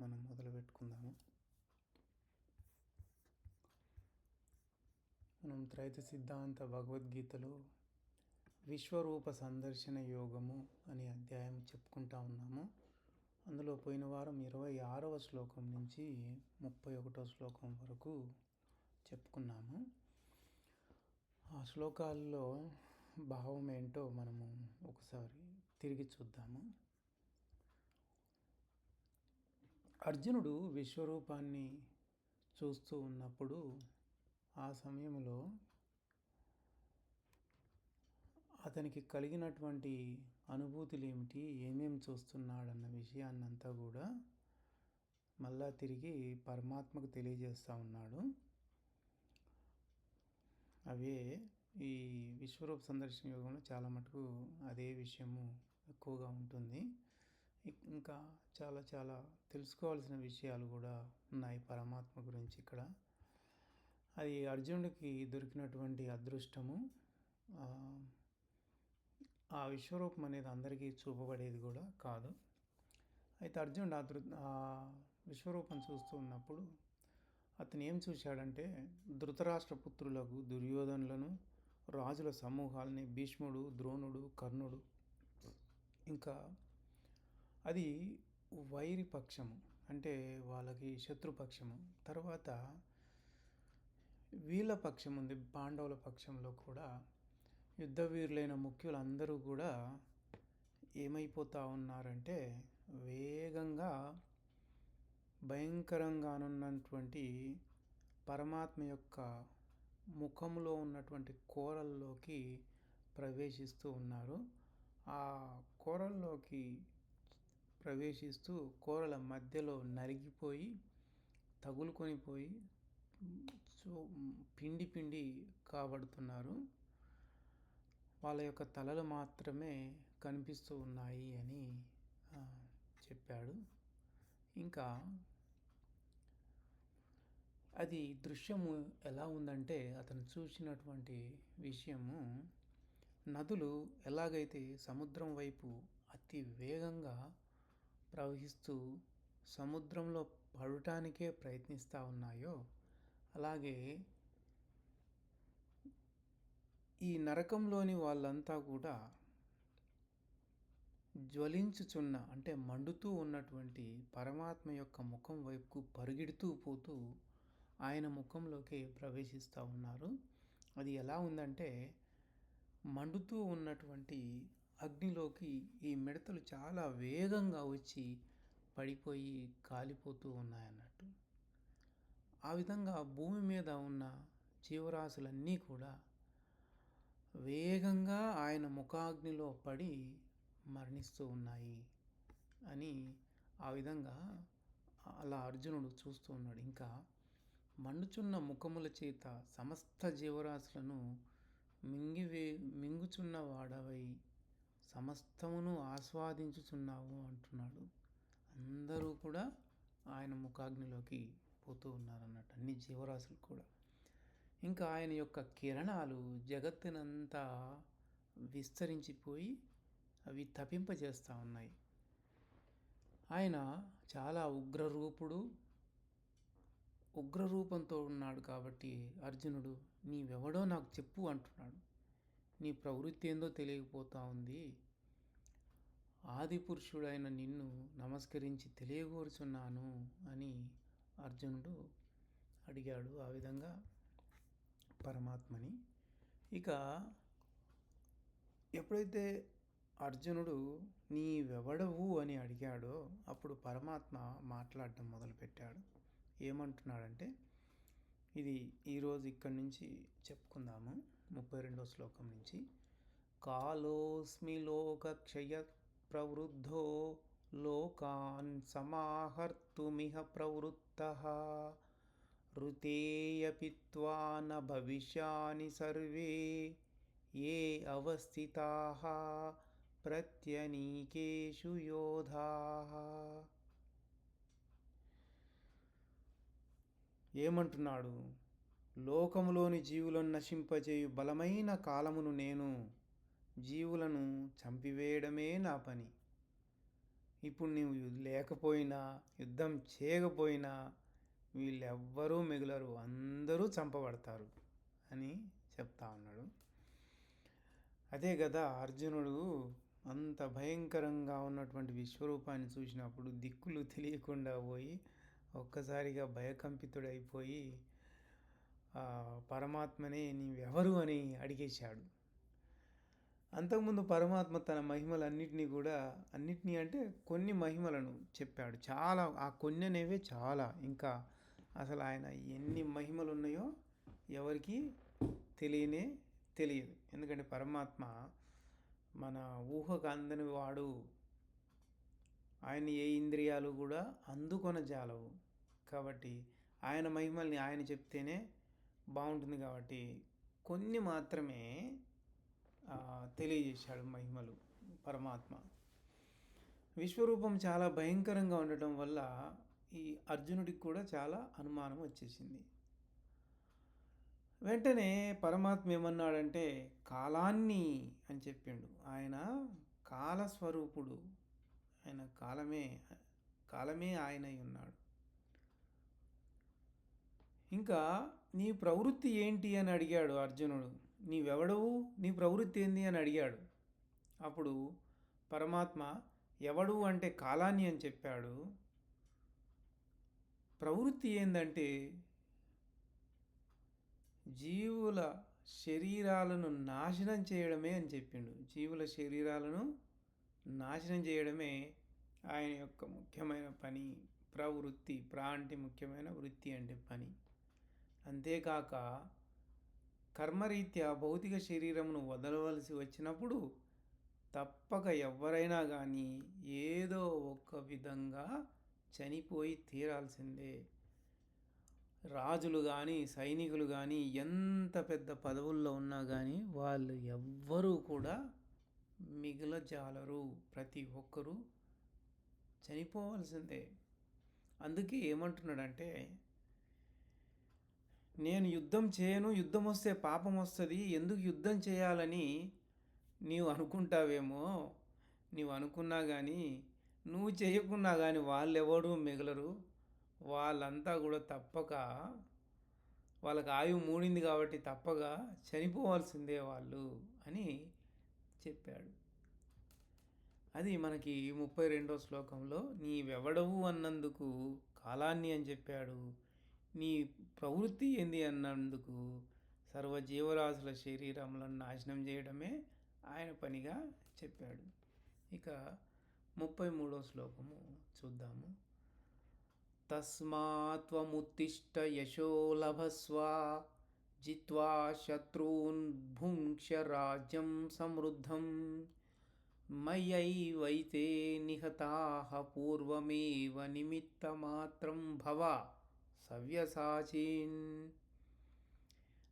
మనం మొదలు పెట్టుకుందాము మనం త్రైత సిద్ధాంత భగవద్గీతలో విశ్వరూప సందర్శన యోగము అనే అధ్యాయం చెప్పుకుంటా ఉన్నాము. అందులో పోయిన వారం ఇరవై ఆరవ శ్లోకం నుంచి ముప్పై ఒకటో శ్లోకం వరకు చెప్పుకున్నాము. ఆ శ్లోకాల్లో భావం ఏంటో మనము ఒకసారి తిరిగి చూద్దాము. అర్జునుడు విశ్వరూపాన్ని చూస్తూ ఉన్నప్పుడు ఆ సమయంలో అతనికి కలిగినటువంటి అనుభూతులు ఏమిటి ఏమేం చూస్తున్నాడన్న విషయాన్నంతా కూడా మళ్ళా తిరిగి పరమాత్మకు తెలియజేస్తూ ఉన్నాడు. అవే ఈ విశ్వరూప సందర్శన యోగంలో చాలా మటుకు అదే విషయము ఎక్కువగా ఉంటుంది. ఇంకా చాలా చాలా తెలుసుకోవాల్సిన విషయాలు కూడా ఉన్నాయి పరమాత్మ గురించి ఇక్కడ. అది అర్జునుడికి దొరికినటువంటి అదృష్టము. ఆ విశ్వరూపం అనేది అందరికీ చూపబడేది కూడా కాదు. అయితే అర్జునుడు ఆ దృ ఆ విశ్వరూపం చూస్తూ ఉన్నప్పుడు అతను ఏం చూశాడంటే ధృతరాష్ట్ర పుత్రులకు దుర్యోధనులను రాజుల సమూహాలని భీష్ముడు ద్రోణుడు కర్ణుడు ఇంకా అది వైరి పక్షము అంటే వాళ్ళకి శత్రుపక్షము తర్వాత వీళ్ళ పక్షం ఉంది పాండవుల పక్షంలో కూడా. యుద్ధ వీరులైన ముఖ్యులందరూ కూడా ఏమైపోతూ ఉన్నారంటే వేగంగా భయంకరంగానున్నటువంటి పరమాత్మ యొక్క ముఖంలో ఉన్నటువంటి కోరల్లోకి ప్రవేశిస్తూ ఉన్నారు. ఆ కోరల్లోకి ప్రవేశిస్తూ కూరల మధ్యలో నరిగిపోయి తగులుకొని పోయి సో పిండి పిండి కాబడుతున్నారు. వాళ్ళ యొక్క తలలు మాత్రమే కనిపిస్తూ ఉన్నాయి అని చెప్పాడు. ఇంకా అది దృశ్యము ఎలా ఉందంటే అతను చూసినటువంటి విషయము నదులు ఎలాగైతే సముద్రం వైపు అతి వేగంగా ప్రవహిస్తూ సముద్రంలో పడటానికే ప్రయత్నిస్తూ ఉన్నాయో అలాగే ఈ నరకంలోని వాళ్ళంతా కూడా జ్వలించుచున్న అంటే మండుతూ ఉన్నటువంటి పరమాత్మ యొక్క ముఖం వైపుకు పరిగెడుతూ పోతూ ఆయన ముఖంలోకి ప్రవేశిస్తూ ఉన్నారు. అది ఎలా ఉందంటే మండుతూ ఉన్నటువంటి అగ్నిలోకి ఈ మిడతలు చాలా వేగంగా వచ్చి పడిపోయి కాలిపోతూ ఉన్నాయన్నట్టు. ఆ విధంగా భూమి మీద ఉన్న జీవరాశులన్నీ కూడా వేగంగా ఆయన ముఖాగ్నిలో పడి మరణిస్తూ ఉన్నాయి అని ఆ విధంగా అలా అర్జునుడు చూస్తూ ఉన్నాడు. ఇంకా మండుచున్న ముఖముల చేత సమస్త జీవరాశులను మింగివే మింగుచున్న వాడవై సమస్తమును ఆస్వాదించుచున్నావు అంటున్నాడు. అందరూ కూడా ఆయన ముఖాగ్నిలోకి పోతూ ఉన్నారన్నట్టు అన్ని జీవరాశులు కూడా. ఇంకా ఆయన యొక్క కిరణాలు జగత్తునంతా విస్తరించిపోయి అవి తపింపజేస్తూ ఉన్నాయి. ఆయన చాలా ఉగ్రరూపుడు ఉగ్రరూపంతో ఉన్నాడు కాబట్టి అర్జునుడు నీవెవడో నాకు చెప్పు అంటున్నాడు. నీ ప్రవృత్తి ఏందో తెలియకపోతా ఉంది. ఆదిపురుషుడైన నిన్ను నమస్కరించి తెలియగోరుచున్నాను అని అర్జునుడు అడిగాడు ఆ విధంగా పరమాత్మని. ఇక ఎప్పుడైతే అర్జునుడు నీవెవడవు అని అడిగాడో అప్పుడు పరమాత్మ మాట్లాడటం మొదలుపెట్టాడు. ఏమంటున్నాడంటే ఇది ఈరోజు ఇక్కడి నుంచి చెప్పుకుందాము ముప్పై రెండో శ్లోకం నుంచి. కాలోస్మి లోకక్షయ ప్రవృద్ధో లోకాన్ సమాహర్తుమిహ ప్రవృత్త. ఋతేయపిత్వా న భవిష్యాని సర్వే ఏ అవస్థితా? ప్రత్యనీకేషు యోధా. ఏమంటున్నాడు? లోకములోని జీవులను నశింపజేయు బలమైన కాలమును నేను జీవులను చంపివేయడమే నా పని. ఇప్పుడు నీవు లేకపోయినా యుద్ధం చేయకపోయినా వీళ్ళెవ్వరూ మిగులరు అందరూ చంపబడతారు అని చెప్తా ఉన్నాడు. అదే కదా అర్జునుడు అంత భయంకరంగా ఉన్నటువంటి విశ్వరూపాన్ని చూసినప్పుడు దిక్కులు తెలియకుండా పోయి ఒక్కసారిగా భయకంపితుడైపోయి పరమాత్మనే నీవెవరు అని అడిగేశాడు. అంతకుముందు పరమాత్మ తన మహిమలన్నిటినీ కూడా అన్నిటినీ అంటే కొన్ని మహిమలను చెప్పాడు. చాలా ఆ కొన్ని అనేవే చాలా. ఇంకా అసలు ఆయన ఎన్ని మహిమలు ఉన్నాయో ఎవరికి తెలియనే తెలియదు. ఎందుకంటే పరమాత్మ మన ఊహకు అందని వాడు. ఆయన ఏ ఇంద్రియాలు కూడా అందుకొన జాలవు. కాబట్టి ఆయన మహిమల్ని ఆయన చెప్తేనే బాగుంటుంది కాబట్టి కొన్ని మాత్రమే తెలియజేశాడు మహిమలు పరమాత్మ. విశ్వరూపం చాలా భయంకరంగా ఉండటం వల్ల ఈ అర్జునుడికి కూడా చాలా అనుమానం వచ్చేసింది. వెంటనే పరమాత్మ ఏమన్నాడంటే కాలాన్ని అని చెప్పిండు. ఆయన కాలస్వరూపుడు. ఆయన కాలమే కాలమే ఆయనై ఉన్నాడు. ఇంకా నీ ప్రవృత్తి ఏంటి అని అడిగాడు అర్జునుడు. నీవెవడవు? నీ ప్రవృత్తి ఏంది? అని అడిగాడు. అప్పుడు పరమాత్మ ఎవడు అంటే కాలాన్ని అని చెప్పాడు. ప్రవృత్తి ఏందంటే జీవుల శరీరాలను నాశనం చేయడమే అని చెప్పిండు. జీవుల శరీరాలను నాశనం చేయడమే ఆయన యొక్క ముఖ్యమైన పని. ప్రవృత్తి ప్రా అంటే ముఖ్యమైన వృత్తి అంటే పని. అంతేకాక కర్మరీత్యా భౌతిక శరీరమును వదలవలసి వచ్చినప్పుడు తప్పక ఎవరైనా కానీ ఏదో ఒక విధంగా చనిపోయి తీరాల్సిందే. రాజులు కానీ సైనికులు కానీ ఎంత పెద్ద పదవుల్లో ఉన్నా కానీ వాళ్ళు ఎవ్వరూ కూడా మిగలజాలరు. ప్రతి ఒక్కరూ చనిపోవాల్సిందే. అందుకే ఏమంటున్నాడంటే నేను యుద్ధం చేయను యుద్ధం వస్తే పాపం వస్తుంది ఎందుకు యుద్ధం చేయాలని నీవు అనుకుంటావేమో నీవు అనుకున్నా కానీ నువ్వు చేయకున్నా కానీ వాళ్ళెవడూ మిగలరు? వాళ్ళంతా కూడా తప్పక వాళ్ళకి ఆయువు మూడింది కాబట్టి తప్పగా చనిపోవాల్సిందే వాళ్ళు అని చెప్పాడు. అది మనకి ముప్పై రెండో శ్లోకంలో నీవెవడవు అన్నందుకు కాలాన్ని అని చెప్పాడు. నీ ప్రవృత్తి ఏంది అన్నందుకు? సర్వజీవరాశుల శరీరములను నాశనం చేయడమే ఆయన పనిగా చెప్పాడు. ఇక ముప్పై మూడో శ్లోకము చూద్దాము. తస్మాత్వముత్తిష్ట యశో లభస్వ జిత్వా శత్రూన్ భుంక్ష రాజ్యం సమృద్ధం. మయ్యైవైతే నిహతా పూర్వమేవ నిమిత్తమాత్రం భవ. సవ్యసాచీన్.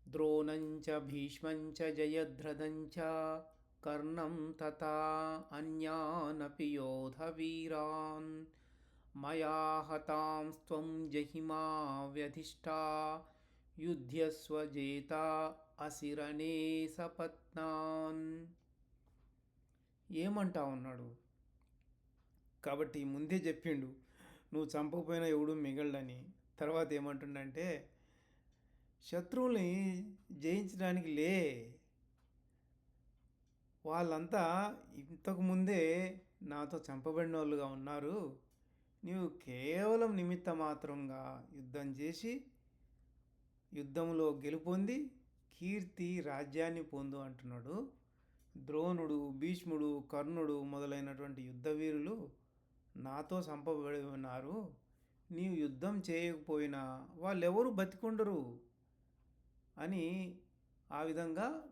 ద్రోణంచ భీష్మంచ జయధ్రదంచ కర్ణం తథా అన్యానపి యోధవీరాన్. మయా హతాంస్త్వం జహిమా వ్యధిష్ఠా యుధ్యస్వజేత అసిరణే సపత్నాన్. ఏమంటా ఉన్నాడు? కాబట్టి ముందే చెప్పిండు నువ్వు చంపకపోయినా ఎవడు మిగళ్ళని తర్వాత ఏమంటుండంటే శత్రువుల్ని జయించడానికి లే. వాళ్ళంతా ఇంతకుముందే నాతో చంపబడిన వాళ్ళుగా ఉన్నారు. నీవు కేవలం నిమిత్త మాత్రంగా యుద్ధం చేసి యుద్ధంలో గెలుపొంది కీర్తి రాజ్యాన్ని పొందు అంటున్నాడు. ద్రోణుడు భీష్ముడు కర్ణుడు మొదలైనటువంటి యుద్ధవీరులు నాతో సంపబడి ఉన్నారు. నీవు యుద్ధం చేయకపోయినా వాళ్ళెవరు బతికుండరు? అని ఆ విధంగా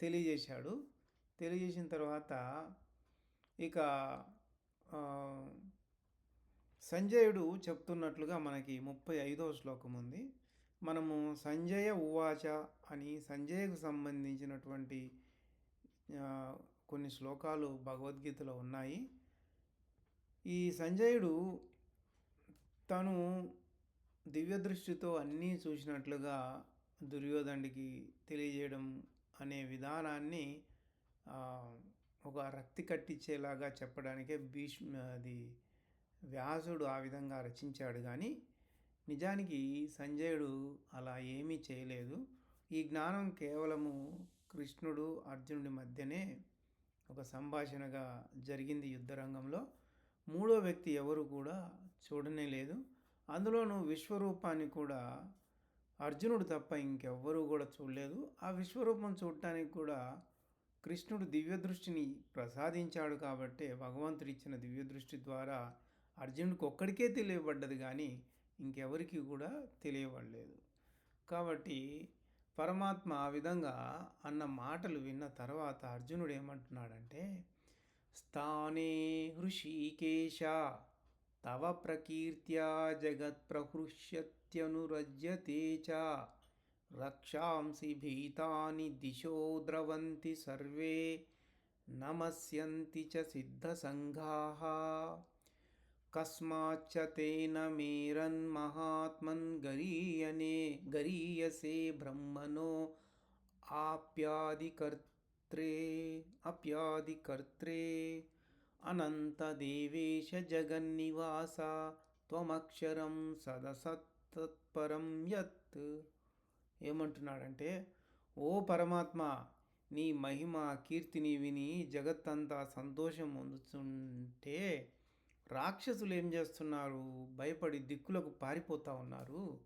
తెలియజేశాడు. తెలియజేసిన తర్వాత ఇక సంజయుడు చెప్తున్నట్లుగా మనకి ముప్పై ఐదవ శ్లోకం ఉంది. మనము సంజయ ఉవాచ అని సంజయకు సంబంధించినటువంటి కొన్ని శ్లోకాలు భగవద్గీతలో ఉన్నాయి. ఈ సంజయుడు తను దివ్య దృష్టితో అన్నీ చూసినట్లుగా దుర్యోధనుడికి తెలియజేయడం అనే విధానాన్ని ఒక రక్తి కట్టించేలాగా చెప్పడానికే భీష్మ అది వ్యాసుడు ఆ విధంగా రచించాడు. కానీ నిజానికి సంజయుడు అలా ఏమీ చేయలేదు. ఈ జ్ఞానం కేవలము కృష్ణుడు అర్జునుడి మధ్యనే ఒక సంభాషణగా జరిగింది యుద్ధరంగంలో. మూడో వ్యక్తి ఎవరు కూడా చూడనే లేదు. అందులోనూ విశ్వరూపాన్ని కూడా అర్జునుడు తప్ప ఇంకెవ్వరూ కూడా చూడలేదు. ఆ విశ్వరూపం చూడటానికి కూడా కృష్ణుడు దివ్య దృష్టిని ప్రసాదించాడు కాబట్టి భగవంతుడు ఇచ్చిన దివ్య దృష్టి ద్వారా అర్జునుడికి ఒక్కడికే తెలియబడ్డది కానీ ఇంకెవరికి కూడా తెలియబడలేదు. కాబట్టి పరమాత్మ ఆ విధంగా అన్న మాటలు విన్న తర్వాత అర్జునుడు ఏమంటున్నాడంటే స్థానే హృషీకేశ तव प्रकीर्त्या जगत्प्रहृष्यत्यनुरज्यते च। रक्षांसि भीतानि दिशो द्रवन्ति सर्वे नमस्यन्ति च सिद्धसङ्घाः। कस्माच्च तेन मेरन्महात्मन् गरीयने गरीयसे ब्रह्मणो आप्यादिकर्त्रे अप्यादिकर्त्रे అనంతదేవేశ జగన్నివాస త్వమక్షరం సదసత్తత్పరం యత్ ఏమంటున్నాడంటే ఓ పరమాత్మ నీ మహిమ కీర్తిని విని జగత్తంతా సంతోషం పొందుతుంటే రాక్షసులు ఏం చేస్తున్నారు? భయపడి దిక్కులకు పారిపోతూ ఉన్నారు.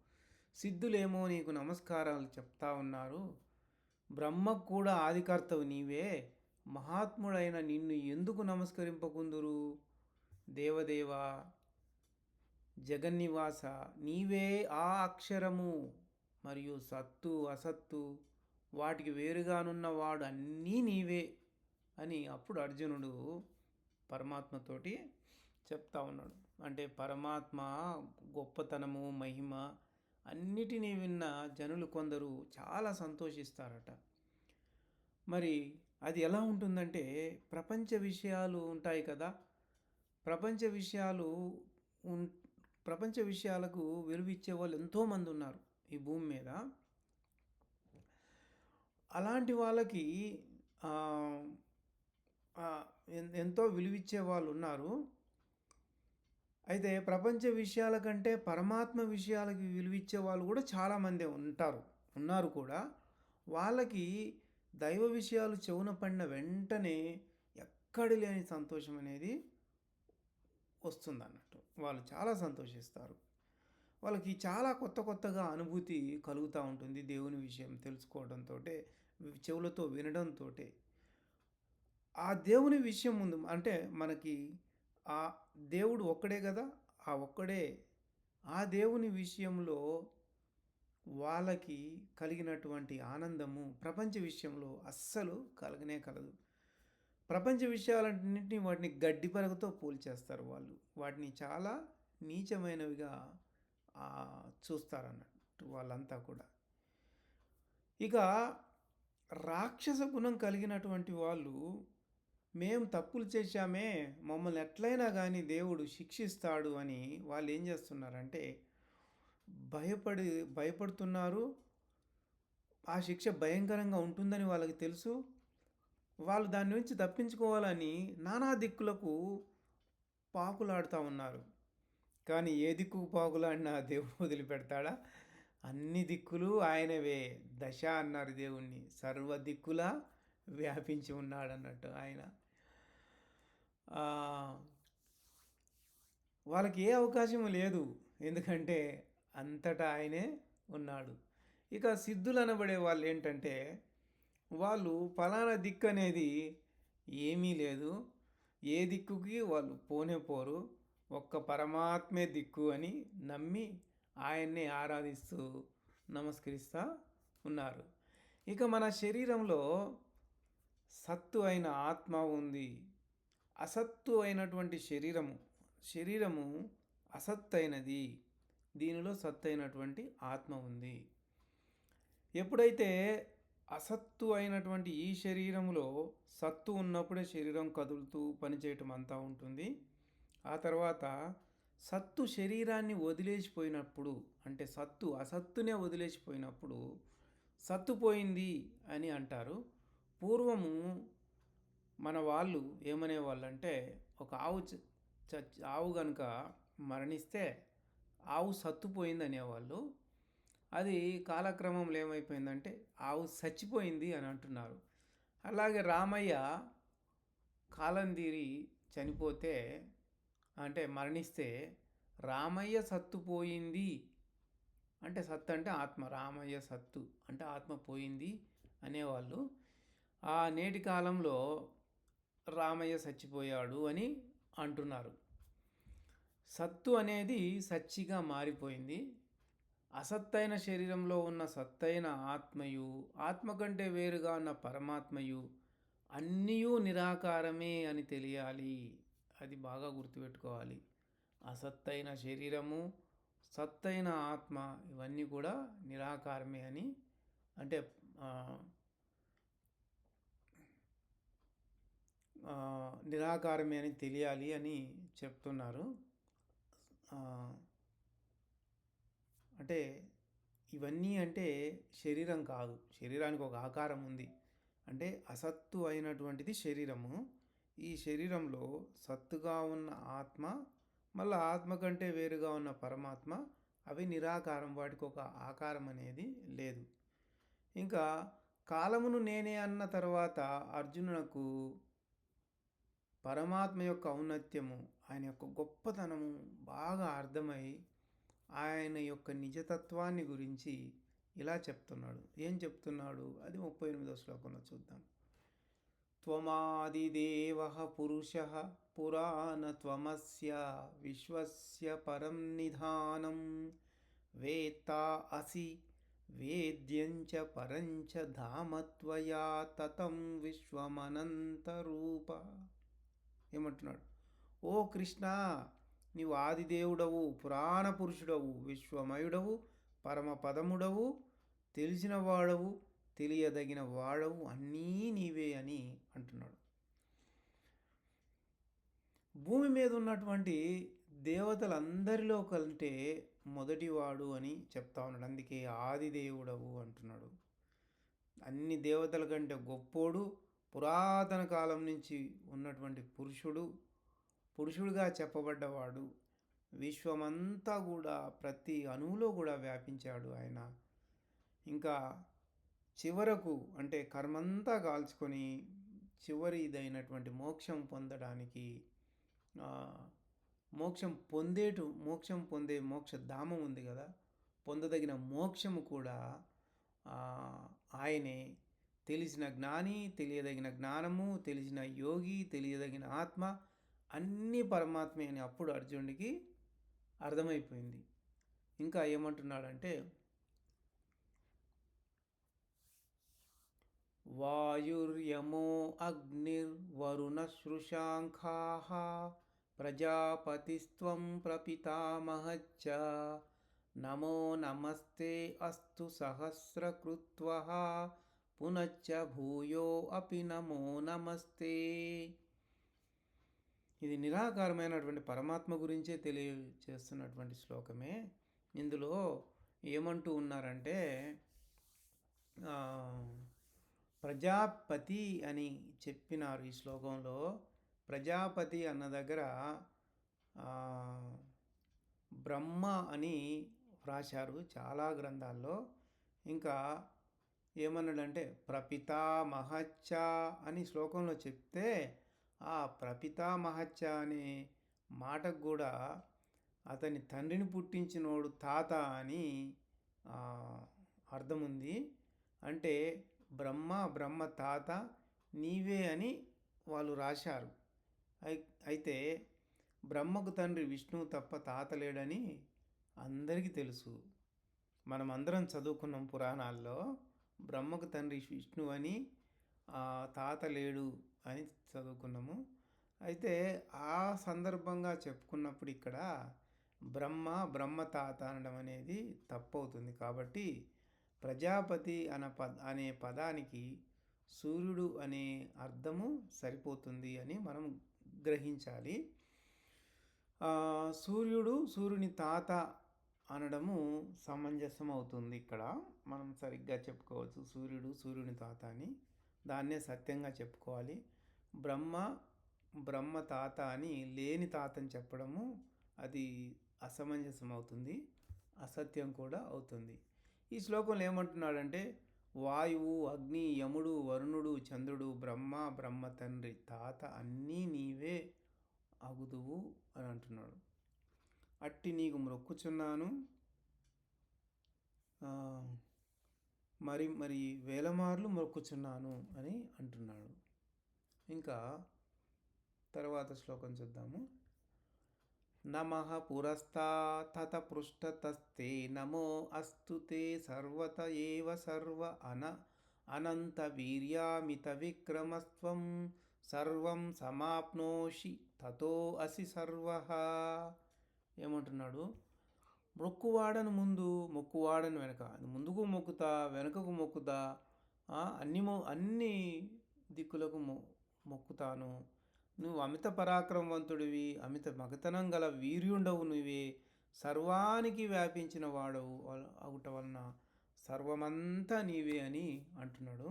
సిద్ధులేమో నీకు నమస్కారాలు చెప్తా ఉన్నారు. బ్రహ్మకు కూడా ఆదికర్తవు నీవే. మహాత్ముడైన నిన్ను ఎందుకు నమస్కరింపకుందురు? దేవదేవ జగన్నివాస నీవే ఆ అక్షరము మరియు సత్తు అసత్తు వాటికి వేరుగానున్న వాడు అన్నీ నీవే అని అప్పుడు అర్జునుడు పరమాత్మతోటి చెప్తా ఉన్నాడు. అంటే పరమాత్మ గొప్పతనము మహిమ అన్నిటినీ విన్న జనులు కొందరు చాలా సంతోషిస్తారట. మరి అది ఎలా ఉంటుందంటే ప్రపంచ విషయాలు ఉంటాయి కదా. ప్రపంచ విషయాలు ఉన్ ప్రపంచ విషయాలకు విలువిచ్చే వాళ్ళు ఎంతోమంది ఉన్నారు ఈ భూమి మీద. అలాంటి వాళ్ళకి ఎంతో విలువిచ్చే వాళ్ళు ఉన్నారు. అయితే ప్రపంచ విషయాల కంటే పరమాత్మ విషయాలకి విలువిచ్చే వాళ్ళు కూడా చాలామంది ఉంటారు ఉన్నారు కూడా. వాళ్ళకి దైవ విషయాలు చెవున పడిన వెంటనే ఎక్కడి లేని సంతోషం అనేది వస్తుంది అన్నట్టు వాళ్ళు చాలా సంతోషిస్తారు. వాళ్ళకి చాలా కొత్త కొత్తగా అనుభూతి కలుగుతూ ఉంటుంది దేవుని విషయం తెలుసుకోవడంతో చెవులతో వినడంతో ఆ దేవుని విషయం ముందు అంటే మనకి ఆ దేవుడు ఒక్కడే కదా? ఆ ఒక్కడే. ఆ దేవుని విషయంలో వాళ్ళకి కలిగినటువంటి ఆనందము ప్రపంచ విషయంలో అస్సలు కలగనే కలదు. ప్రపంచ విషయాలన్నింటినీ వాటిని గడ్డి పరగతో పోల్చేస్తారు వాళ్ళు. వాటిని చాలా నీచమైనవిగా చూస్తారు చూస్తారన్నట్టు వాళ్ళంతా కూడా. ఇక రాక్షస గుణం కలిగినటువంటి వాళ్ళు మేము తప్పులు చేశామే మమ్మల్ని ఎట్లయినా కానీ దేవుడు శిక్షిస్తాడు అని వాళ్ళు ఏం చేస్తున్నారంటే భయపడి భయపడుతున్నారు. ఆ శిక్ష భయంకరంగా ఉంటుందని వాళ్ళకి తెలుసు. వాళ్ళు దాని నుంచి తప్పించుకోవాలని నానా దిక్కులకు పాకులాడుతూ ఉన్నారు. కానీ ఏ దిక్కుకు పాకులాడినా దేవుడు వదిలిపెడతాడా? అన్ని దిక్కులు ఆయనవే. దశ అన్నారు దేవుణ్ణి. సర్వ దిక్కులా వ్యాపించి ఉన్నాడు అన్నట్టు ఆయన వాళ్ళకి ఏ అవకాశం లేదు. ఎందుకంటే అంతటా ఆయనే ఉన్నాడు. ఇక సిద్ధులు అనబడే వాళ్ళు ఏంటంటే వాళ్ళు ఫలానా దిక్కు అనేది ఏమీ లేదు. ఏ దిక్కుకి వాళ్ళు పోనే పోరు. ఒక్క పరమాత్మే దిక్కు అని నమ్మి ఆయన్నే ఆరాధిస్తూ నమస్కరిస్తూ ఉన్నారు. ఇక మన శరీరంలో సత్తు అయిన ఆత్మ ఉంది. అసత్తు అయినటువంటి శరీరము శరీరము అసత్తైనది. దీనిలో సత్తైనటువంటి ఆత్మ ఉంది. ఎప్పుడైతే అసత్తు అయినటువంటి ఈ శరీరంలో సత్తు ఉన్నప్పుడే శరీరం కదులుతూ పనిచేయటం అంతా ఉంటుంది. ఆ తర్వాత సత్తు శరీరాన్ని వదిలేసిపోయినప్పుడు అంటే సత్తు అసత్తునే వదిలేసిపోయినప్పుడు సత్తు పోయింది అని అంటారు. పూర్వము మన వాళ్ళు ఏమనేవాళ్ళు అంటే ఒక ఆవు చ ఆవు కనుక మరణిస్తే ఆవు సత్తుపోయింది అనేవాళ్ళు అది కాలక్రమంలో ఏమైపోయిందంటే ఆవు చచ్చిపోయింది అని అంటున్నారు. అలాగే రామయ్య కాలం తీరి చనిపోతే అంటే మరణిస్తే రామయ్య సత్తుపోయింది అంటే సత్తు అంటే ఆత్మ రామయ్య సత్తు అంటే ఆత్మ పోయింది అనేవాళ్ళు. ఆ నేటి కాలంలో రామయ్య చచ్చిపోయాడు అని అంటున్నారు. సత్తు అనేది సచ్చిగా మారిపోయింది. అసత్తైన శరీరంలో ఉన్న సత్తైన ఆత్మయు ఆత్మ కంటే వేరుగా ఉన్న పరమాత్మయు అన్నీ నిరాకారమే అని తెలియాలి. అది బాగా గుర్తుపెట్టుకోవాలి. అసత్తైన శరీరము సత్తైన ఆత్మ ఇవన్నీ కూడా నిరాకారమే అని అంటే నిరాకారమే అని తెలియాలి అని చెప్తున్నారు. అంటే ఇవన్నీ అంటే శరీరం కాదు. శరీరానికి ఒక ఆకారం ఉంది. అంటే అసత్తు అయినటువంటిది శరీరము. ఈ శరీరంలో సత్తుగా ఉన్న ఆత్మ మళ్ళీ ఆత్మ కంటే వేరుగా ఉన్న పరమాత్మ అవి నిరాకారం వాటికి ఒక ఆకారం అనేది లేదు. ఇంకా కాలమును నేనే అన్న తర్వాత అర్జునునకు పరమాత్మ యొక్క ఔన్నత్యము ఆయన యొక్క గొప్పతనము బాగా అర్థమై ఆయన యొక్క నిజతత్వాన్ని గురించి ఇలా చెప్తున్నాడు. ఏం చెప్తున్నాడు? అది ముప్పై ఎనిమిదో శ్లోకంలో చూద్దాం. త్వమాదిదేవ పురుష పురాణత్వమస్య విశ్వస్య పరం నిధానం వేత్తా అసి వేద్యంచ పరంచ ధామత్వయా తతం విశ్వమనంతరూప. ఏమంటున్నాడు? ఓ కృష్ణ నీవు ఆదిదేవుడవు పురాణ పురుషుడవు విశ్వమయుడవు పరమపదముడవు తెలిసిన వాడవు తెలియదగిన వాడవు అన్నీ నీవే అని అంటున్నాడు. భూమి మీద ఉన్నటువంటి దేవతలందరిలో కంటే మొదటివాడు అని చెప్తా ఉన్నాడు. అందుకే ఆదిదేవుడవు అంటున్నాడు. అన్ని దేవతల కంటే గొప్పోడు పురాతన కాలం నుంచి ఉన్నటువంటి పురుషుడు పురుషుడిగా చెప్పబడ్డవాడు. విశ్వమంతా కూడా ప్రతి అణువులో కూడా వ్యాపించాడు ఆయన. ఇంకా చివరకు అంటే కర్మంతా కాల్చుకొని చివరిదైనటువంటి మోక్షం పొందడానికి మోక్షం పొందేటు మోక్షం పొందే మోక్ష ధామం ఉంది కదా పొందదగిన మోక్షము కూడా ఆయనే. తెలిసిన జ్ఞాని తెలియదగిన జ్ఞానము తెలిసిన యోగి తెలియదగిన ఆత్మ అన్నీ పరమాత్మే అని అప్పుడు అర్జునుడికి అర్థమైపోయింది. ఇంకా ఏమంటున్నాడంటే వాయుర్యమో అగ్నిర్వరుణ శృశాంఖా ప్రజాపతిస్త్వం ప్రపితామహచ్చ నమో నమస్తే అస్తు సహస్రకృత్వ పునశ్చ భూయో అపి నమో నమస్తే ఇది నిరాకారమైనటువంటి పరమాత్మ గురించే తెలియచేస్తున్నటువంటి శ్లోకమే. ఇందులో ఏమంటూ ఉన్నారంటే ప్రజాపతి అని చెప్పినారు ఈ శ్లోకంలో. ప్రజాపతి అన్న దగ్గర బ్రహ్మ అని వ్రాశారు చాలా గ్రంథాల్లో. ఇంకా ఏమన్నాడంటే ప్రపితామహచ్చ అని శ్లోకంలో చెప్తే ఆ ప్రపితామహత్య అనే మాటకు కూడా అతని తండ్రిని పుట్టించినోడు తాత అని అర్థం ఉంది అంటే బ్రహ్మ బ్రహ్మ తాత నీవే అని వాళ్ళు రాశారు. అయితే బ్రహ్మకు తండ్రి విష్ణువు తప్ప తాత లేడని అందరికీ తెలుసు. మనం అందరం చదువుకున్నాం పురాణాల్లో బ్రహ్మకు తండ్రి విష్ణువు అని తాత లేడు అని చదువుకున్నాము. అయితే ఆ సందర్భంగా చెప్పుకున్నప్పుడు ఇక్కడ బ్రహ్మ బ్రహ్మ తాత అనడం అనేది తప్పవుతుంది. కాబట్టి ప్రజాపతి అన పద అనే పదానికి సూర్యుడు అనే అర్థము సరిపోతుంది అని మనం గ్రహించాలి. సూర్యుడు సూర్యుని తాత అనడము సమంజసం అవుతుంది ఇక్కడ. మనం సరిగ్గా చెప్పుకోవచ్చు సూర్యుడు సూర్యుని తాత అని. దాన్నే సత్యంగా చెప్పుకోవాలి. బ్రహ్మ బ్రహ్మ తాత అని లేని తాతని చెప్పడము అది అసమంజసం అవుతుంది అసత్యం కూడా అవుతుంది. ఈ శ్లోకంలో ఏమంటున్నాడంటే వాయువు అగ్ని యముడు వరుణుడు చంద్రుడు బ్రహ్మ బ్రహ్మ తండ్రి తాత అన్నీ నీవే అగుదువు అని అంటున్నాడు. అట్టి నీకు మొక్కుచున్నాను మరి మరి వేలమార్లు మొక్కుచున్నాను అని అంటున్నాడు. ఇంకా తర్వాత శ్లోకం చూద్దాము. నమ పురస్తాతత పృష్టతస్తే నమో అస్తు తే సర్వత ఏవ సర్వ అన అనంత వీర్యామిత విక్రమస్వం సర్వం సమాప్నోషి తతో అసి సర్వ. ఏమంటున్నాడు? మొక్కువాడను ముందు మొక్కువాడను వెనక. ముందుకు మొక్కుతా వెనకకు మొక్కుతా అన్ని మొ అన్ని దిక్కులకు మొ మొక్కుతాను. నువ్వు అమిత పరాక్రమవంతుడివి అమిత మగతనం గల వీర్యుండవు నువ్వే. సర్వానికి వ్యాపించిన వాడవు అవుట వలన సర్వమంతా నీవే అని అంటున్నాడు.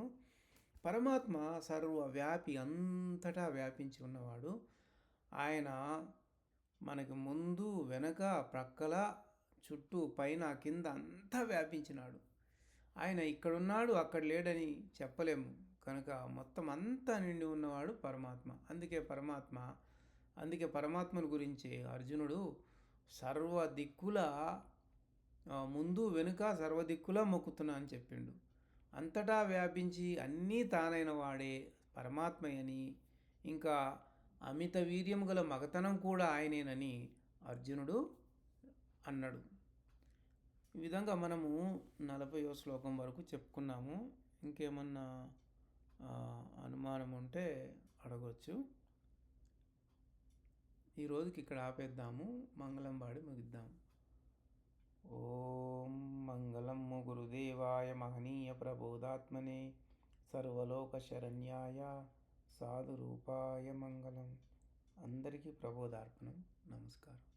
పరమాత్మ సర్వ వ్యాపి అంతటా వ్యాపించి ఉన్నవాడు. ఆయన మనకి ముందు వెనక ప్రక్కల చుట్టూ పైన కింద అంతా వ్యాపించినాడు. ఆయన ఇక్కడున్నాడు అక్కడ లేడని చెప్పలేము. కనుక మొత్తం అంతా నిండి ఉన్నవాడు పరమాత్మ. అందుకే పరమాత్మ అందుకే పరమాత్మను గురించి అర్జునుడు సర్వ దిక్కుల ముందు వెనుక సర్వ దిక్కులా మొక్కుతున్నా అని చెప్పిండు. అంతటా వ్యాపించి అన్నీ తానైన వాడే పరమాత్మయని ఇంకా అమిత వీర్యం గల మగతనం కూడా ఆయనేనని అర్జునుడు అన్నాడు. ఈ విధంగా మనము నలభైవ శ్లోకం వరకు చెప్పుకున్నాము. ఇంకేమన్నా అనుమానం ఉంటే అడగవచ్చు ఈ రోజుకి ఇక్కడ ఆపేద్దాము. మంగళం వాడి ముగిద్దాం. ఓం మంగళం గురుదేవాయ మహనీయ ప్రబోధాత్మనే సర్వలోక శరణ్యాయ సాధురూపాయ మంగళం. అందరికీ ప్రబోధార్పణం. నమస్కారం.